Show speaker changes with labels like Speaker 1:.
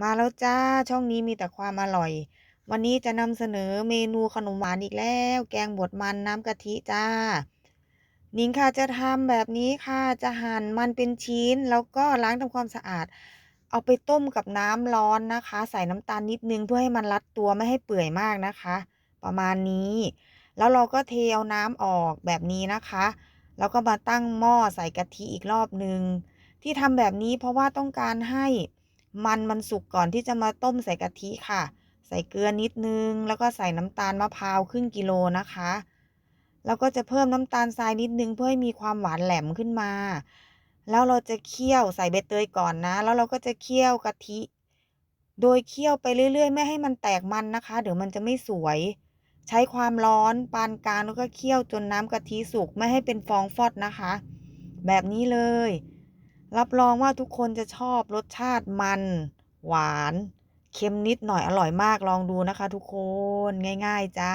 Speaker 1: มาแล้วจ้า ช่องนี้มีแต่ความอร่อย วันนี้จะนำเสนอเมนูขนมหวานอีกแล้ว แกงบดมันน้ำกะทิจ้า นิงค่ะจะทำแบบนี้ค่ะ จะหั่นมันเป็นชิ้น แล้วก็ล้างทำความสะอาด เอาไปต้มกับน้ำร้อนนะคะ ใส่น้ำตาลนิดนึงเพื่อให้มันรัดตัวไม่ให้เปื่อยมากนะคะ ประมาณนี้ แล้วเราก็เทเอาน้ำออกแบบนี้นะคะ แล้วก็มาตั้งหม้อใส่กะทิอีกรอบนึง ที่ทำแบบนี้เพราะว่าต้องการให้ มันมันสุกก่อนที่จะมาต้มใส่กะทิค่ะ ใส่เกลือนิดนึง แล้วก็ใส่น้ำตาลมะพร้าวครึ่งกิโลนะคะ แล้วก็จะเพิ่มน้ำตาลทรายนิดนึงเพื่อให้มีความหวานแหลมขึ้นมา แล้วเราจะเคี่ยวใส่ใบเตยก่อนนะ แล้วเราก็จะเคี่ยวกะทิ โดยเคี่ยวไปเรื่อย ๆ ไม่ให้มันแตกมันนะคะ เดี๋ยวมันจะไม่สวย ใช้ความร้อนปานกลางแล้วก็เคี่ยวจนน้ำกะทิสุกไม่ให้เป็นฟองฟอดนะคะ แบบนี้เลย รับรองว่าทุกคนจะชอบรสชาติมัน หวาน เค็มนิดหน่อยอร่อยมากลองดูนะคะทุกคนง่าย ๆ จ้า